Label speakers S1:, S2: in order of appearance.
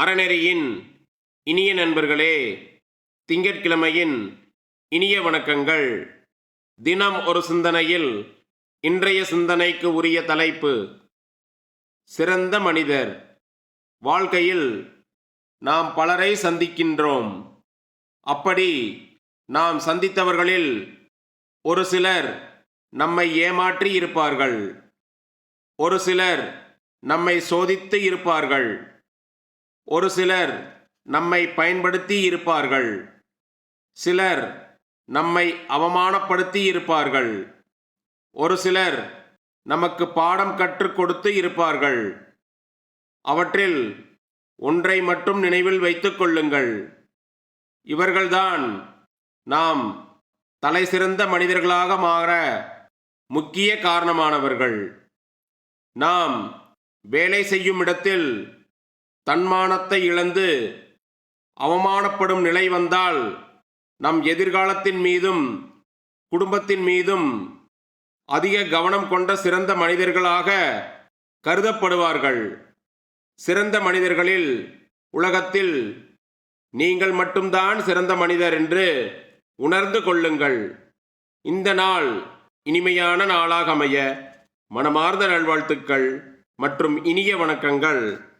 S1: அறநெறியின் இனிய நண்பர்களே திங்கட்கிழமையின் இனிய வணக்கங்கள். தினம் ஒரு சிந்தனையில் இன்றைய சிந்தனைக்கு உரிய தலைப்பு சிறந்த மனிதர். வாழ்க்கையில் நாம் பலரை சந்திக்கின்றோம். அப்படி நாம் சந்தித்தவர்களில் ஒரு சிலர் நம்மை ஏமாற்றி இருப்பார்கள். ஒரு சிலர் நம்மை சோதித்து இருப்பார்கள். ஒரு சிலர் நம்மை பயன்படுத்தி இருப்பார்கள். சிலர் நம்மை அவமானப்படுத்தி இருப்பார்கள். ஒரு சிலர் நமக்கு பாடம் கற்றுக் கொடுத்து இருப்பார்கள். அவற்றில் ஒன்றை மட்டும் நினைவில் வைத்துக் கொள்ளுங்கள். இவர்கள்தான் நாம் தலை சிறந்த மனிதர்களாக மாற முக்கிய காரணமானவர்கள். நாம் வேலை செய்யும் இடத்தில் தன்மானத்தை இழந்து அவமானப்படும் நிலை வந்தால் நம் எதிர்காலத்தின் மீதும் குடும்பத்தின் மீதும் அதிக கவனம் கொண்ட சிறந்த மனிதர்களாக கருதப்படுவார்கள். சிறந்த மனிதர்களில் உலகத்தில் நீங்கள் மட்டும்தான் சிறந்த மனிதர் என்று உணர்ந்து கொள்ளுங்கள். இந்த நாள் இனிமையான நாளாக அமைய மனமார்ந்த நல்வாழ்த்துக்கள் மற்றும் இனிய வணக்கங்கள்.